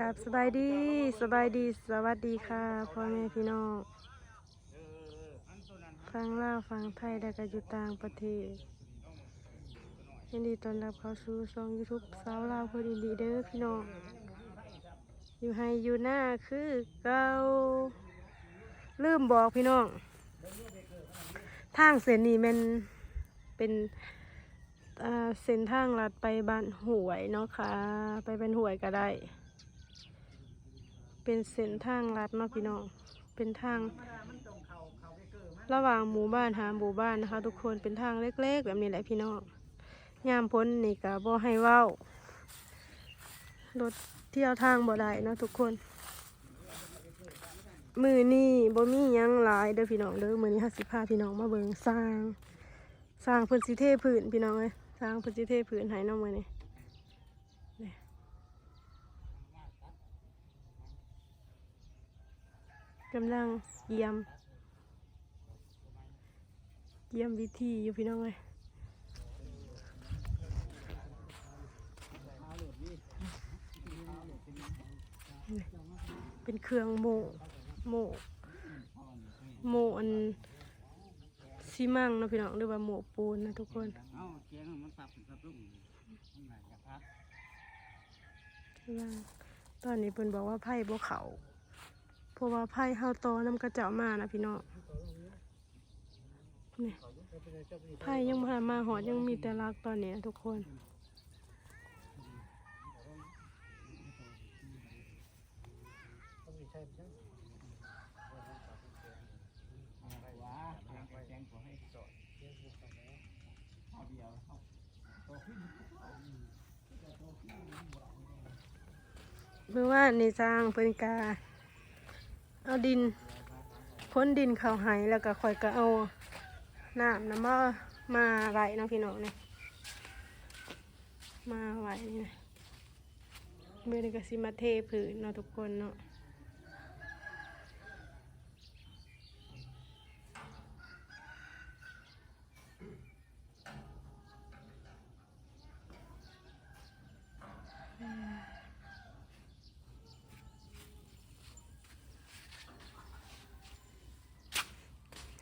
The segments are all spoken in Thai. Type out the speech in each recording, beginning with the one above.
กับสบายดีสบายดีสวัสดีค่ะพ่อแม่พี่น้องฟังเล่าวฟังไทยและก็อยู่ต่างประเทศยินดีต้อนรับเข้าสู่ช่องยูทูบสาวลาวพอดีดีเด้อพี่น้องอยู่ให้อยู่หน้าคือเก่าลืมบอกพี่น้องทางเส้นนี้มันเป็นเส้นทางลัดไปบ้านหวยเนาะค่ะ ไปเป็นหวยก็ได้ เป็นเส้นทางลัดเนาะพี่น้อง เป็นทางระหว่างหมู่บ้านหาหมู่บ้านนะคะ ทุกคนเป็นทางเล็กๆ แบบนี้แหละพี่น้องยามพ้นนี่ก็บ่ให้เว้ารถเที่ยวทางบ่ได้เนาะทุกคน มือนี่บ่มียังหลายเด้อพี่น้องเด้อมือนี้ห้าสิบห้าพี่น้องมาเบิงสร้าง สร้างพื้นสิเทพื้นพี่น้องเอ้ยสร้างพื้นสิเทพื้นให้น้องมือนี่นี่ กำลังเยี่ยม เยี่ยมวิธีอยู่พี่น้องเอ้ยเป็นเครื่องโม่โม่โม่อันซีมังนะพี่น้องหรือว่าโม่ปูนนะทุกคนเอาเสียงมันปรับปรับลงตอนนี้เพิ่นบอกว่าไพ่บ่เขา เพราะว่าไพ่เฮาโตน้ำกระเจ้ามานะพี่น้องนี่ไพ่ยังมามาหอดยังมีแต่รักตอนนี้นะทุกคนเมื่อวานในสร้างเพิ่นกา เอาดินพ้นดินเขาไหแล้วก็ค่อยก็เอาน้ำน้ำมามาไหลเนาะพี่น้องนี่ยมาไหลนี่นะเมื่อนี้ก็สิมาเทผืนเนาะทุกคนเนาะ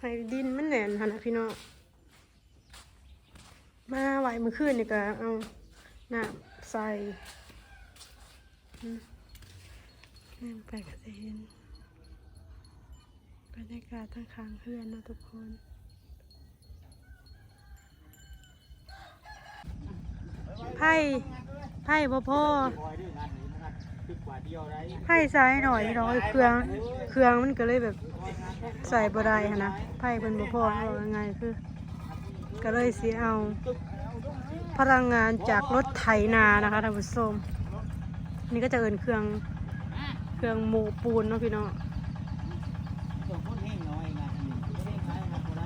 ให้ดินมันแหน่นหั่นนะพี่น้องมาไหวมื่อคืนนี่ก็เอาน้ำใส่นั่ไปก็จะเห็นบรรยากาศทางข้างเพื่อนเนาะทุกคนไพ่ไพ่พ่อพ่อ ไพ่ซ้ายหน่อยพี่น้องเครื่องเครื่องมันก็เลยแบบใส่บ่ได้หั้นนะไพ่เป็นบ่พอเอายังไงคือ ก็เลยสิเอา พลังงานจากรถไถนานะคะท่านผู้ชมนี่ก็จะเอินเครื่องเครื่องโมปูนเนาะพี่น้องส่งคนานนี้ไม่ได้ขายงานคนไร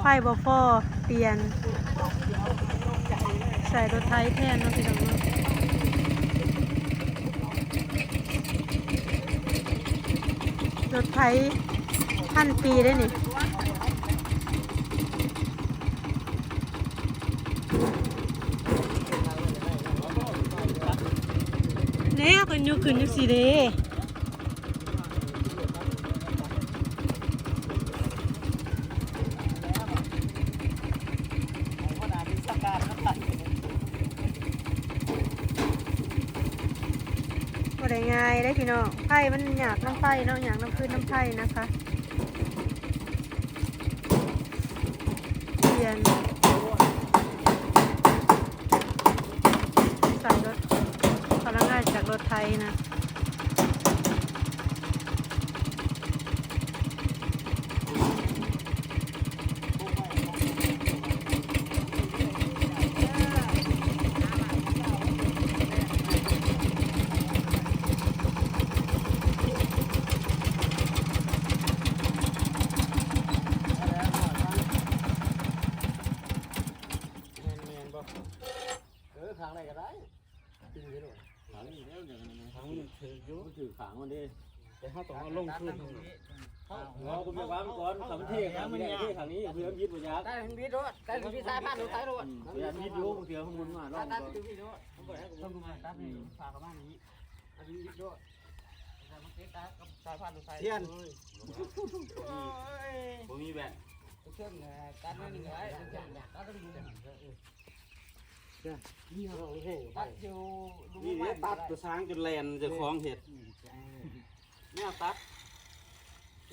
ไพ่บ่พอเปลี่ยน ใส่รถไถแทนเนาะพี่น้องเนาะรถไถพันปีได้นี่เนี่ยเป็นยูขึ้นอยูสีเด ขนาดเป็นสักการน้ำตัด บ่ได้ง่ายได้พี่น้องไผ่มันหยากน้ำไผ่เนาะหยากน้ำพื้นน้ำไผ่นะคะเรียนใส่รถพลังงานจากรถไทยนะ แมนแมนบ่เออทางไหนก็ได้จริงเหรอทางนี้แล้วอย่างนี้ทางมันถืออยู่ถือขางมัน ดิแต่ถ้าต้องเอาลงทุนเราคุณไปวางก่อนสามเทศครับไม่ได้เทศทางนี้เพื่อนยิดบุญยาได้ถึงพี่รถได้ถึงพี่สายผ่านรถสายรถเพื่อนยิดอยู่เสือข้างบนมาลองได้ก่อนถึงพี่รถต้องดูมาตัดนี่ฝากกับบ้านนี้อันนี้พี่รถสายผ่านรถสายเทียนผมมีแบบเครื่องตัดนั่นนี่ไงตัดต้องดู ตัดอยู่ดูนี่ไม่เนี่ยตัตัดดตัวช้างจนแลนจะคล้องเห็ดแนวตัด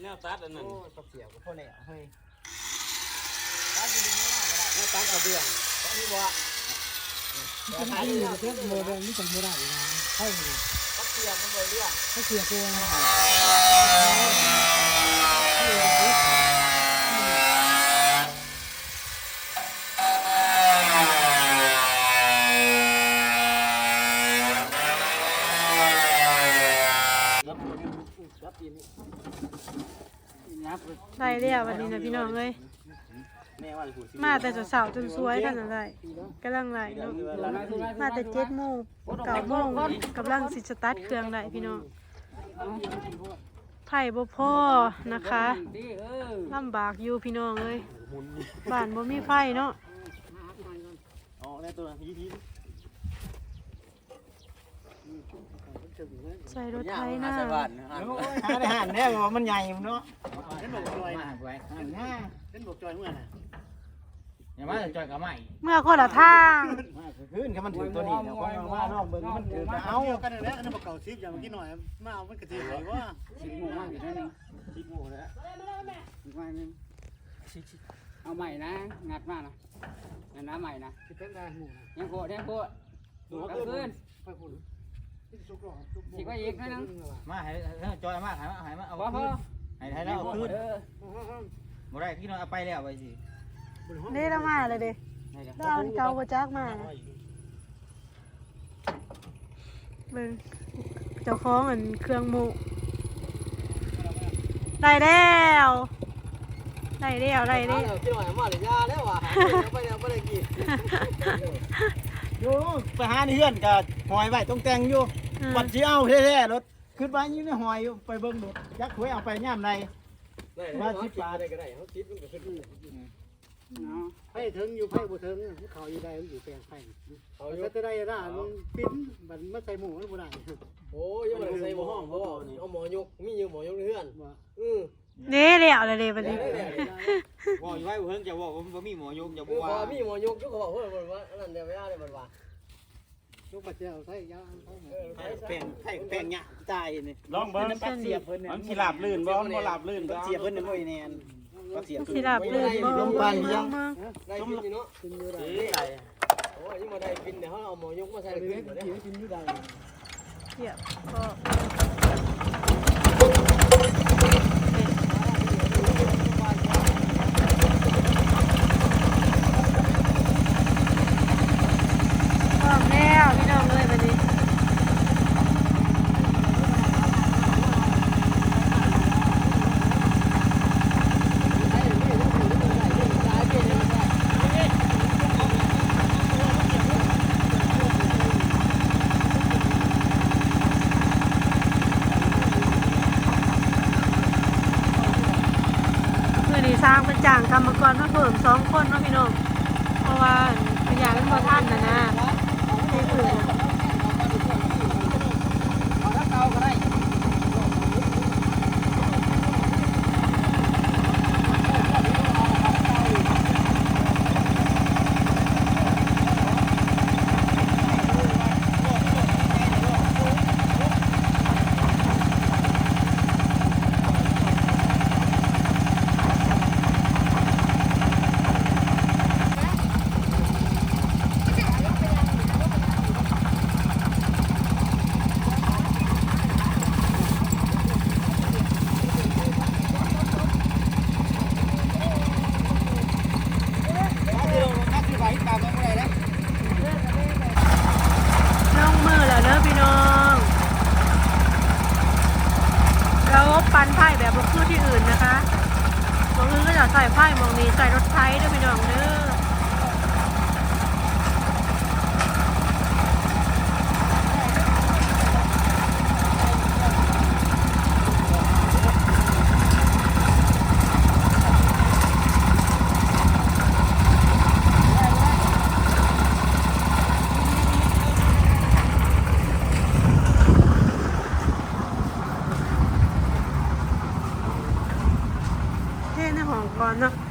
แนวตัดอันนั้นโอ้ตบเสียกับพ่อเนี่ยเฮ้ยตัดอยู่ดีไม่ได้ตัดเอาเบื้องตอนนี้บ่ตัดเสียมันบ่เรื่องเขาเสียตัวนะ ได้แล้ววันนี้นะพี่น้องเอ้ยแน่ว่าจะพูดสิมาแต่สาวๆจนสวยกันอะไรกำลังไหลเนาะมาแต่เจ็ดโมงเก้าโมงกำลังสิสตาร์ทเครื่องได้พี่น้องไผ่บ่พอนะคะลำบากอยู่พี่น้องเอ้ยบ้านบ่มีไฟเนาะอ๋อแน่ตัวยี่ที นั้นยี่ทีใส่รถไถหน้าหาได้หันแน่ว่ามันใหญ่เนาะเล่นบอกจอยมาไว้หันหน้าเล่นบอกจอยเมื่อน่ะอย่ามาจอยกับใหม่เมื่อคนละทางมาขึ้นก็มันถือตัวนี้เนาะว่ารอบเบิ่งมันถือเอาเดียกันเลยนะอันนั้นบอกเก่าซิปอย่างเมื่อกี้หน่อยมาเอามันกระเทียมไหนวะสิบโมงมากอยู่นั่นเองซิปโมแล้วอีกวันนึงเอาใหม่นะงัดมากนะงัดน้ำใหม่นะยังโคตรยังโคตรกลางคืน สิว่าอีกนิดนึงมาให้ให้จอยมาให้มาให้มาเอาพอพอให้ให้เราเอาคืนบ่ได้พี่น้องเอาไปแล้วไปสิเด้ละมาเลยเด้ดาวนี่เกาบ่จักมาเบิ่งเจ้าของอันเครื่องหมูได้แล้วได้แล้วได้แล้วที่หน่อยมาเลยยาแล้วว่ะไปแล้วไปเลยกี่ อยู่ไปหาเฮือนก็หอยไว้ต้องแต่งอยู่อืมบัดสิเอาแท้ๆรถขึ้นมาอยู่ในหอยอยู่ไปเบิ่งรถยักษ์หวยเอาไปย่ามใดมาสิบบาทได้ก็ได้เขาคิดมันก็ขึ้นไพ่ถึงอยู่ไพ่บ่ถึงเขาอยู่ได้อยู่แปลงไพ่เขาจะได้ร่ามันปิ้นมันมาใส่หมูมันบ่ได้โอ้ยยังไม่ได้ใส่หมอห้องบ่เอาหมอยกมีอยู่หมอยกเพื่อนอือเด้แล้วเลยเด้บัดนี้ บอกอยู่ไว้เพิ่นจะบอกว่าบ่มีหมอยกอย่าคืบ่อพว่าอมีหมอยกยุกเขาบอกเฮ้ยมันว่านั่นเดี๋ยวไม่ได้มันว่าลูกปัจเจ้าใส่ยาแป้งให้แป้งหยาตายนี่ลองเบิ่งปัดเสียบเพิ่นมันสิลาบลื่นบ่มันบ่ลาบลื่นปัดเสียบเพิ่นนี่บ่แน่นปัดเสียบสิรับลื่นบ่ลงไปยังเมืองได้กินอยู่เนาะกินอยู่ได้โอ้ยยังมาได้กินเดี๋ยวเขาเอาหมอยกมาใส่ขึ้นเดี๋ยวกินอยู่ได้เทียบก็พร้อมแล้วพี่น้องเอ้ยบัดนี้ เมื่อนี้ สร้างเป็นจ่างกรรมกรมาเพิ่มสองคนเนาะพี่น้องเพราะว่าพยาเป็นบ่ท่านนะนะให้เพิ่มลงมือแล้วเด้อพี่น้องแล้วปันไพ่แบบบ่คือที่อื่นนะคะ บางอื่นก็จะใส่ไฟมองนี้ใส่รถไฟด้วยพี่น้องเด้อ 完了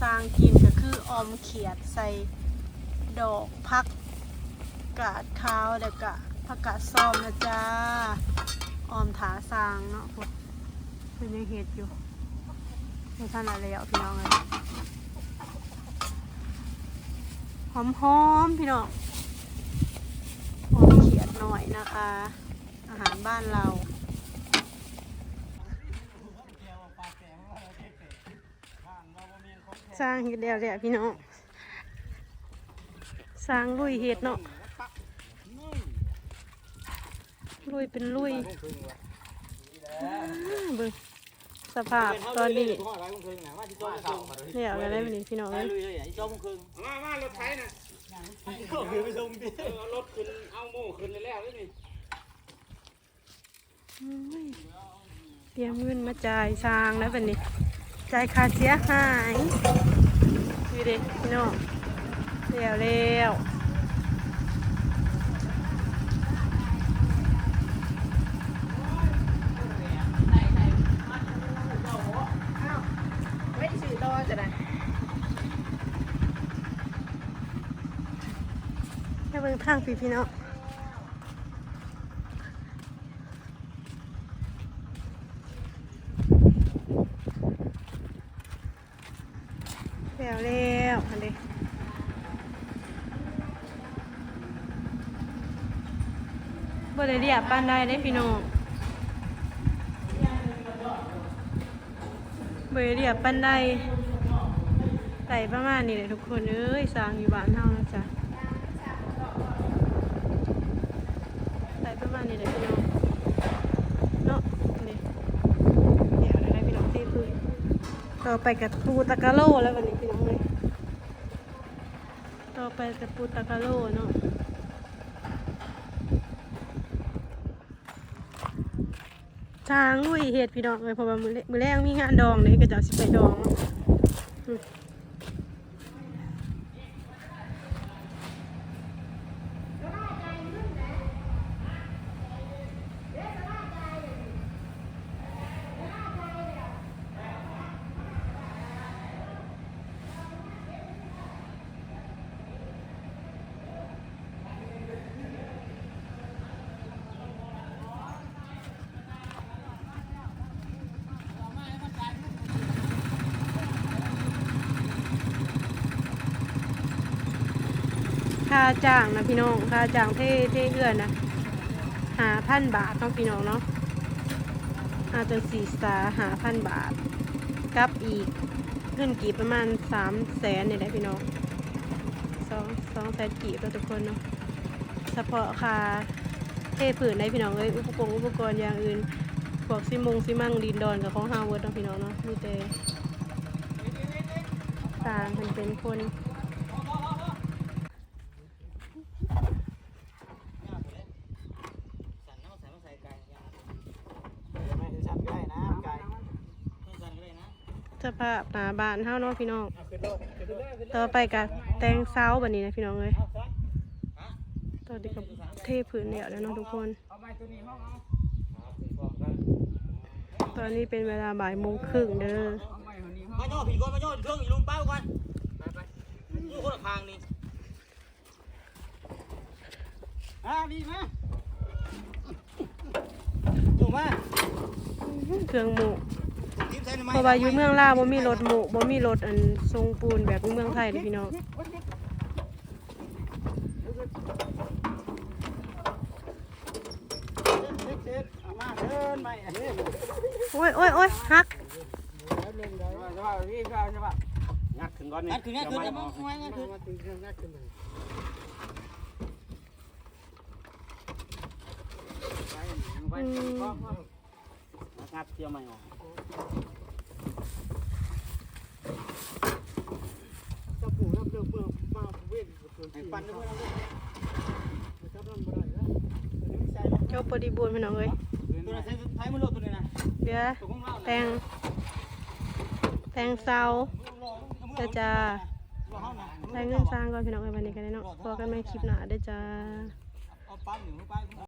สร้างกินก็คือออมเขียดใส่ดอกพักกาดขาวแล้วก็ผักกาดซ้อมนะจ๊ะออมถาสร้างเนาะพวกมันยังเห็ดอยู่ในท่านอะไรอะพี่น้องเลยหอมหอมพี่น้องออมเขียดหน่อยนะคะ อาหารบ้านเรา สร้างเฮ็ดแล้วแหละพี่น้องสร้างลุยเฮ็ดเนาะลุยเป็นลุยอ้าเบิ่งสภาพตอนนี้แล้วอะไรแบบนี้พี่น้องไปเอ้ยเลยไอ้จอมครึ่งมามา รถไถน่ะก็คือไปชมดิเออเอารถขึ้น เอาหมู่ขึ้นแล้วนี่อุ้ยเตรียมเงินมาจ่ายสร้างแล้วแบบนี้ จ่ายค่าเสียหายดูดิพี่น้องแล้วแล้วไม่ได้ซื้อจะได้ให้เบิ่งทางพี่พี่น้องแล้วแล้วอันนี้ บ่ได้เรียบปานใดได้พี่น้องบ่ได้เรียบปานใดไต่ประมาณนี้เลยทุกคนเอ้ยสร้างอยู่บ้านเฮานะจ๊ะใส่ประมาณนี้เลยพี่น้องเนาะนี่เดี๋ยวได้พี่น้องที่พื้นต่อไปกับปูตะกะโลแล้ววันนี้พี่น้องเลยต่อไปกับปูตะกะโลเนาะ ทางลุยเห็ดพี่น้องเลยเพราะว่ามือแรมือแรกมีงานดองเลยก็จะเอาสิไปดองาจ้างนะพี่น้องค่าจ้างเท่เท่เอื้อนะหาพันบาทต้องพี่น้องเนาะอาจจะสี่สาหาพันบาท กับอีกเงินกีบประมาณสามแสนนี่แหละพี่น้องสองสองแสนกีบแล้วทุกคนเนาะเฉพาะค่าเทผืนได้พี่น้องเอ้ยอุปกรณ์อุปกรณ์อย่างอื่นพวกซิมงซิมั่งดินดอนกับของฮาวเวิร์ดเนาะพี่น้องเนาะมีแต่ต่างเป็นเป็นคนนน้ำใส่มาใส่ไก่ยังไม่ได้สั่นก็ได้นะไก่ไม่สั่นก็ได้นะ สภาพหน้าบ้านเฮาเนาะพี่น้องเอาขึ้นรถขึ้นเลยขึ้นเลยต่อไปกับแตงเซาแบบนี้นะพี่น้องเลยเอาซะฮะตอนนี้กับเทพื้นแล้วแล้วเนาะทุกคนเอาไม้ตัวนี้ห้องเอาเอาขึ้นพร้อมกันตอนนี้เป็นเวลาบ่ายโมงครึ่งเด้อเอาไม้ตัวนี้ห้องมาโยผิดก่อนมาโยเครื่องอีลุงเป้าก่อนไปไปอยู่คนละทางนี่อ่าดีมาถูกไหมเครื่องหมูทีมใส่ในไม้ เพราะว่าอยู่เมืองลาวบ่มีรถหมู่บ่มีรถอันทรงปูนแบบเมืองไทยเด้พี่น้องโอ้ยโอ้ยโอ้ยฮักงัดถึงก่อนนี่งัดขึ้นงัดขึ้นงัดขึ้นงัดขึ้นงัดเที่ยวไม่ออก จะปลูกน้ำเดือดเบื่อมาเว้นเกินให้ที่ปั้นด้วยเราด้วยจะทำบ่ได้แล้วตัวนี้ไม่ใช่แล้วเจ้าบริบูรณ์พี่น้องเอ้ยตัวนั้นใช้ใช้มือโลดตัวนี้นะเหลือตัวของเราแตงแตงเซาเด้อจ้าได้เงินสร้างก่อนพี่น้องเอ้ยวันนี้กันเลยเนาะพอกันใหม่คลิปหน้าเด้อจ้า